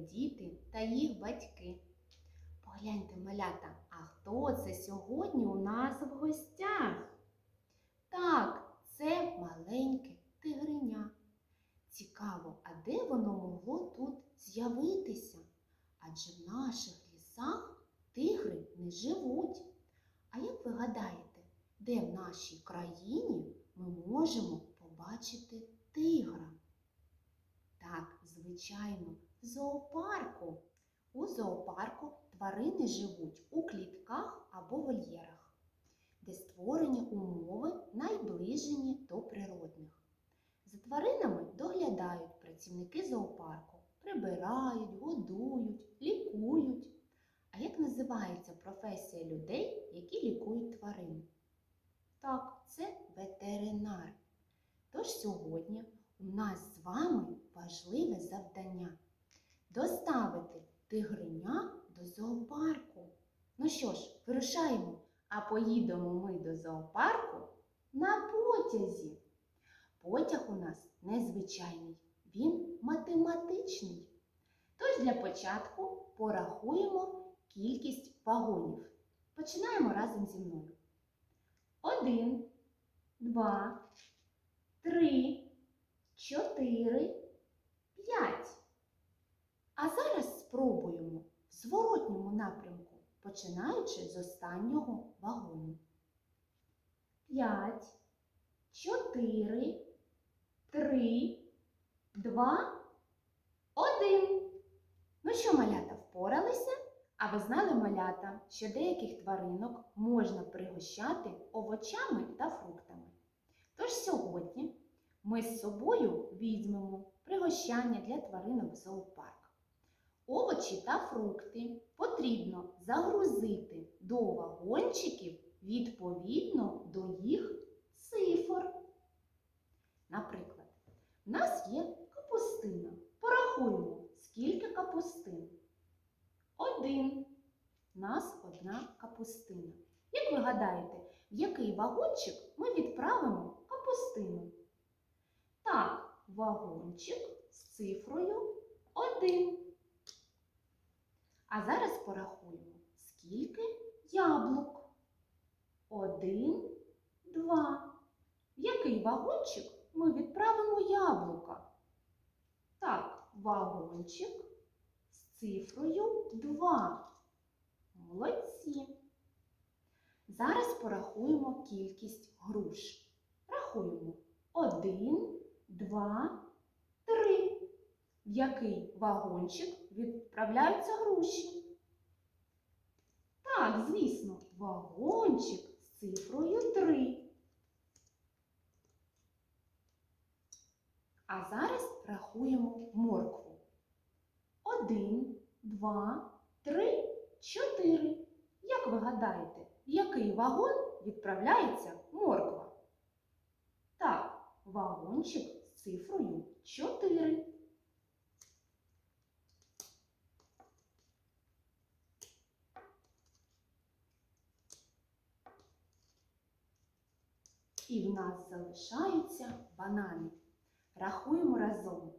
діти та їх батьки. Погляньте, малята, а хто це сьогодні у нас в гостях? Так, це маленьке тигриня. Цікаво, а де воно могло тут з'явитися? Адже в наших лісах тигри не живуть. А як ви гадаєте, де в нашій країні ми можемо побачити тигра? Так, звичайно, зоопарку. У зоопарку тварини живуть у клітках або вольєрах, де створені умови найближені до природних. За тваринами доглядають працівники зоопарку, прибирають, годують, лікують. А як називається професія людей, які лікують тварин? Так, це ветеринар. Тож сьогодні у нас з вами важливе завдання доставити тигриня до зоопарку. Ну що ж, вирушаємо, а поїдемо ми до зоопарку на потязі. Потяг у нас незвичайний, він математичний. Тож для початку порахуємо кількість вагонів. Починаємо разом зі мною. Один, два, три, чотири, п'ять. А зараз спробуємо в зворотньому напрямку, починаючи з останнього вагону. П'ять, чотири, три, два, один. Ну що, малята, впоралися? А ви знали, малята, що деяких тваринок можна пригощати овочами та фруктами. Тож сьогодні ми з собою візьмемо пригощання для тваринок в зоопарк. Овочі та фрукти потрібно загрузити до вагончиків відповідно до їх цифр. Наприклад, в нас є капустина. Порахуємо, скільки капустин. Один. У нас одна капустина. Як ви гадаєте, в який вагончик ми відправимо капустину? Так, вагончик з цифрою 1. А зараз порахуємо, скільки яблук. Один, два. В який вагончик ми відправимо яблука? Так, вагончик з цифрою 2. Молодці. Зараз порахуємо кількість груш. Рахуємо 1, 2, 3. В який вагончик відправляються груші? Так, звісно, вагончик з цифрою 3. А зараз рахуємо моркву. 1, 2, 3, 4. Як ви гадаєте, в який вагон відправляється морква? Так, вагончик з цифрою 4. І в нас залишаються банани. Рахуємо разом.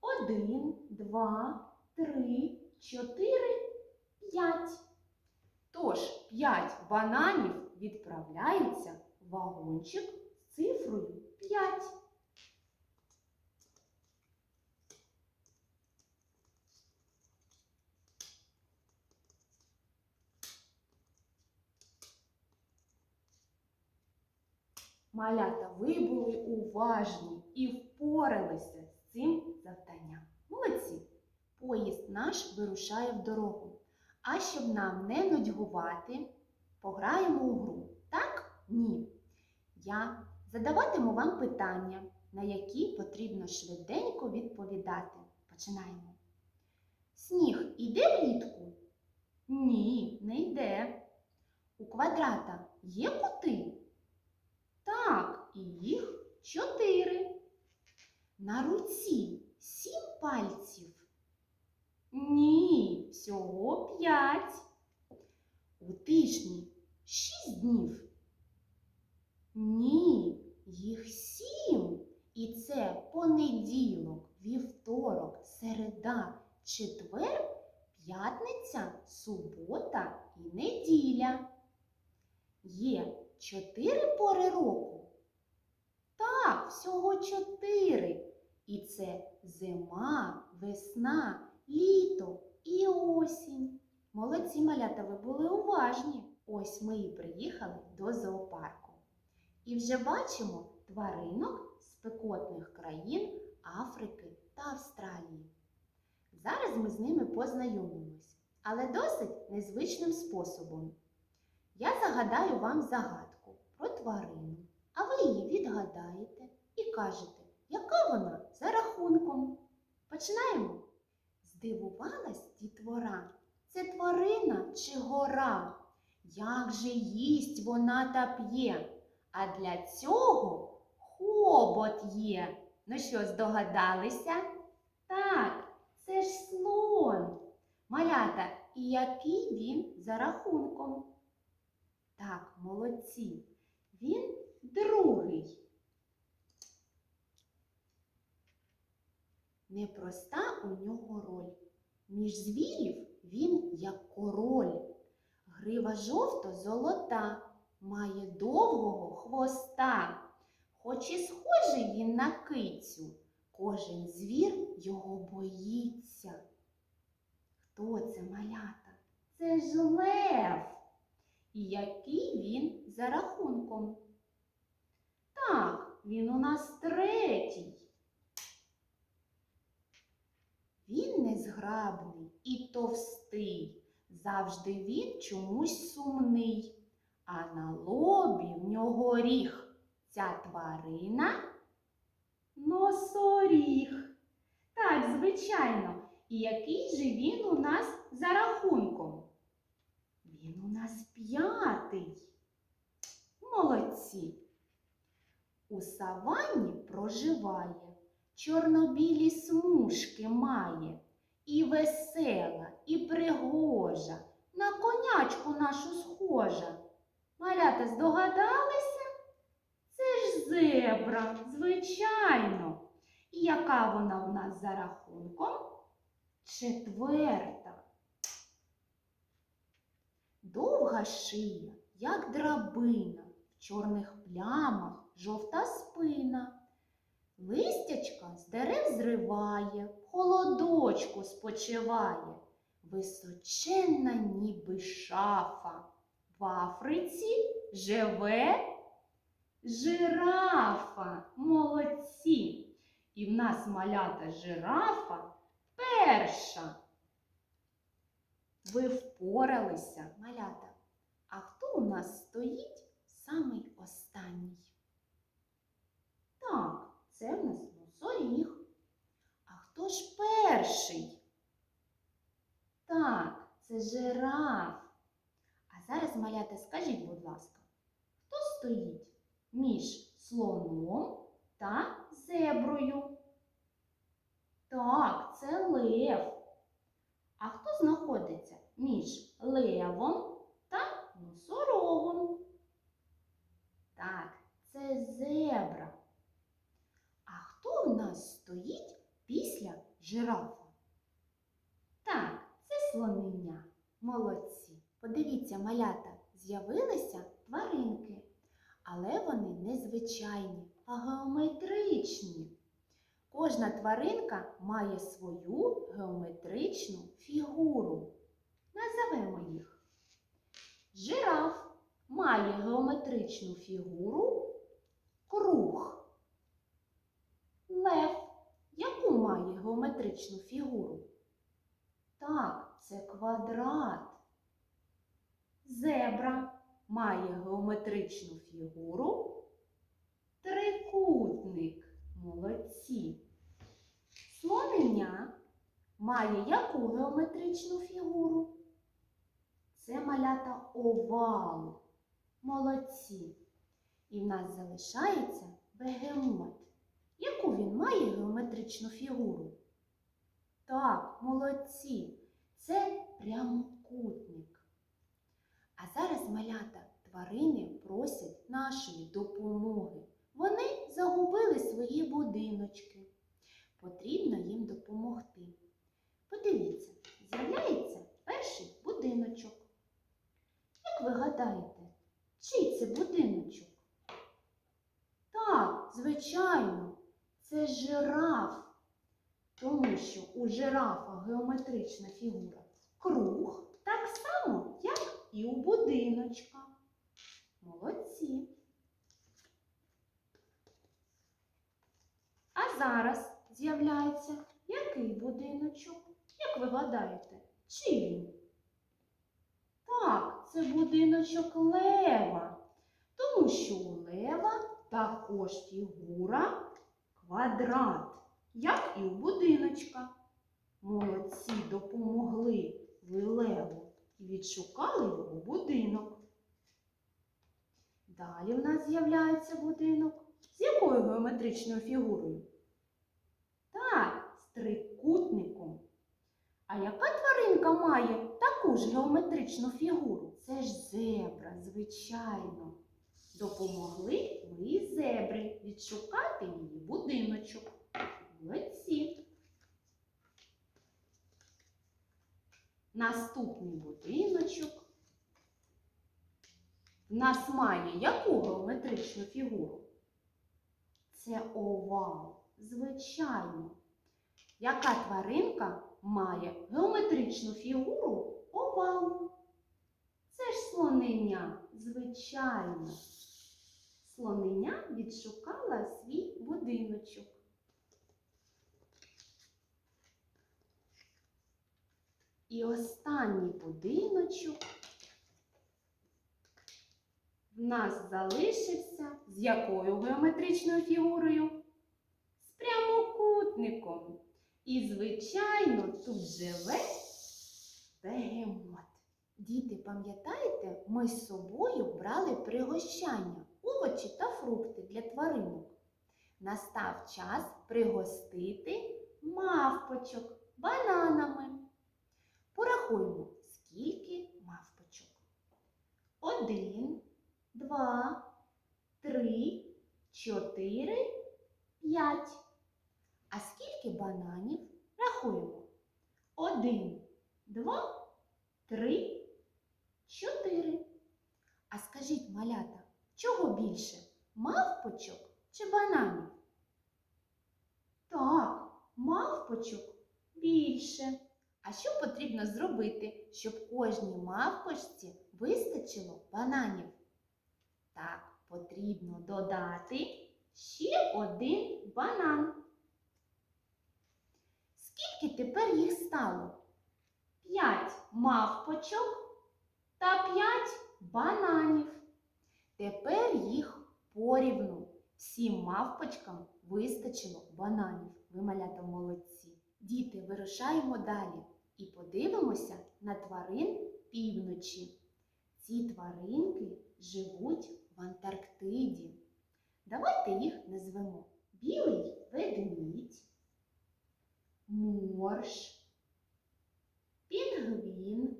Один, два, три, чотири, п'ять. Тож п'ять бананів відправляються в вагончик з цифрою 5. Малята, ви були уважні і впоралися з цим завданням. Молодці! Поїзд наш вирушає в дорогу. А щоб нам не нудьгувати, пограємо у гру. Так? Ні. Я задаватиму вам питання, на які потрібно швиденько відповідати. Починаємо. Сніг іде влітку? Ні, не йде. У квадрата є кути? Так, і їх чотири. На руці сім пальців? Ні, всього п'ять. У тижні шість днів? Ні, їх сім. І це понеділок, вівторок, середа, четвер, п'ятниця, субота і неділя. Є чотири пори року. Так, всього чотири. І це зима, весна, літо і осінь. Молодці малята, ви були уважні. Ось ми і приїхали до зоопарку. І вже бачимо тваринок з спекотних країн Африки та Австралії. Зараз ми з ними познайомимось, але досить незвичним способом. Я загадаю вам загадку про тварину, а ви її відгадаєте і кажете, яка вона за рахунком. Починаємо. Здивувалась дітвора. Це тварина чи гора? Як же їсть вона та п'є? А для цього хобот є. Ну що, здогадалися? Так, це ж слон. Малята, і який він за рахунком? Так, молодці. Він другий. Непроста у нього роль. Між звірів він як король. Грива жовто-золота, має довгого хвоста. Хоч і схожий він на кицю, кожен звір його боїться. Хто це малята? Це ж лев. І який він за рахунком? Так, він у нас третій. Він незграбний і товстий, завжди він чомусь сумний, а на лобі в нього ріг. Ця тварина носоріг. Так, звичайно. І який же він у нас за рахунком? Він у нас п'ятий. Молодці. У саванні проживає, чорнобілі смужки має, і весела, і пригожа, на конячку нашу схожа. Малята здогадалися? Це ж зебра, звичайно. І яка вона в нас за рахунком? Четверта. Довга шия, як драбина, в чорних плямах жовта спина. Листячка з дерев зриває, в холодочку спочиває, височенна, ніби шафа. В Африці живе жирафа. Молодці! І в нас малята жирафа перша. Ви впоралися, малята. А хто у нас стоїть самий останній? Так, це в нас носоріг. А хто ж перший? Так, це жираф. А зараз, малята, скажіть, будь ласка, хто стоїть між слоном та зеброю? Так, це лев. А хто знаходиться між левом та носорогом? Так, це зебра. А хто в нас стоїть після жирафа? Так, це слонення. Молодці. Подивіться, малята, з'явилися тваринки, але вони не звичайні, а геометричні. Кожна тваринка має свою геометричну фігуру. Назовемо їх. Жираф має геометричну фігуру круг. Лев яку має геометричну фігуру? Так, це квадрат. Зебра має геометричну фігуру трикутник. Молодці. Слонення має яку геометричну фігуру? Це малята овал. Молодці. І в нас залишається бегемот. Яку він має геометричну фігуру? Так, молодці. Це прямокутник. А зараз малята тварини просять нашої допомоги. Вони загубили свої будиночки. Потрібно їм допомогти. Подивіться. Чий це будиночок? Так, звичайно, це жираф. Тому що у жирафа геометрична фігура круг, так само, як і у будиночка. Молодці. А зараз з'являється який будиночок? Як ви гадаєте, чий? Так, це будиночок лева, тому що у лева також фігура квадрат, як і у будиночка. Молодці допомогли ви леву і відшукали його будинок. Далі в нас з'являється будинок. З якою геометричною фігурою? Так, з трикутником. А яка тваринка має таку ж геометричну фігуру? Це ж зебра, звичайно. Допомогли ми і зебрі відшукати її будиночок. Молодці. Наступний будиночок. В нас має яку геометричну фігуру? Це овал, звичайно. Яка тваринка має геометричну фігуру овалу? Це ж слонення, звичайно. Слонення відшукала свій будиночок. І останній будиночок в нас залишився з якою геометричною фігурою? З прямокутником. І, звичайно, тут живе бегемот. Діти, пам'ятаєте, ми з собою брали пригощання, овочі та фрукти для тваринок. Настав час пригостити мавпочок бананами. Порахуємо, скільки мавпочок. Один, два, три, чотири, п'ять. А скільки бананів? Рахуємо. Один, два, три, чотири. А скажіть, малята, чого більше? Мавпочок чи бананів? Так, мавпочок більше. А що потрібно зробити, щоб кожній мавпочці вистачило бананів? Так, потрібно додати ще один банан. Скільки тепер їх стало? П'ять мавпочок та п'ять бананів. Тепер їх порівну. Всім мавпочкам вистачило бананів. Ви малята молодці. Діти, вирушаємо далі і подивимося на тварин півночі. Ці тваринки живуть в Антарктиді. Давайте їх назвемо білий ведмідь, морж, пінгвін,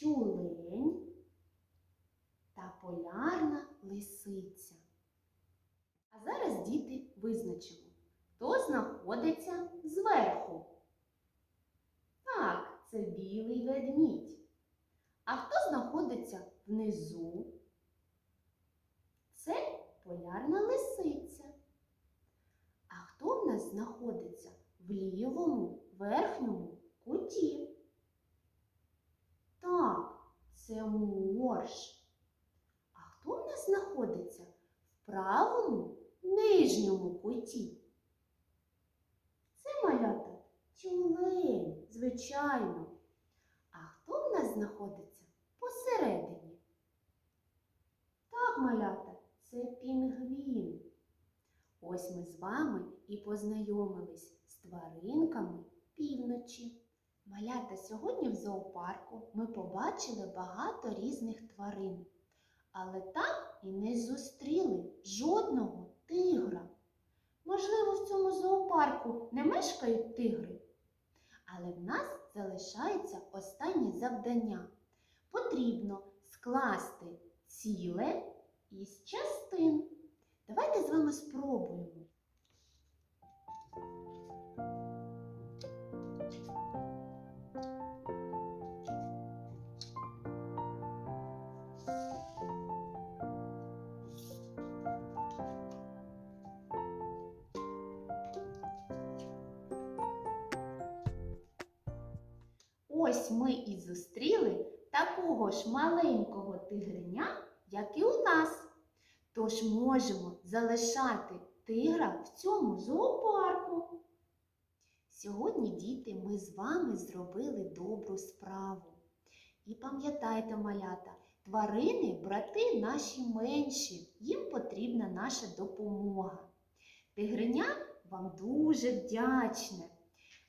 тюлень та полярна лисиця. А зараз діти визначимо, хто знаходиться зверху. Так, це білий ведмідь. А хто знаходиться внизу? Це полярна лисиця. А хто в нас знаходиться в лівому верхньому куті? Так, це морж. А хто в нас знаходиться в правому нижньому куті? Це малята тюлень, звичайно. А хто в нас знаходиться посередині? Так, малята, це пінгвін. Ось ми з вами і познайомились з тваринками півночі. Малята, сьогодні в зоопарку ми побачили багато різних тварин, але так і не зустріли жодного тигра. Можливо, в цьому зоопарку не мешкають тигри, але в нас залишається останнє завдання. Потрібно скласти ціле із частин. Давайте з вами спробуємо. Ось ми і зустріли такого ж маленького тигреня, як і у нас. Тож можемо залишати тигра в цьому зоопарку. Сьогодні, діти, ми з вами зробили добру справу. І пам'ятайте, малята, тварини, брати наші менші, їм потрібна наша допомога. Тигриня вам дуже вдячне.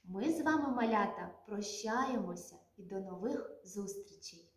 Ми з вами, малята, прощаємося і до нових зустрічей!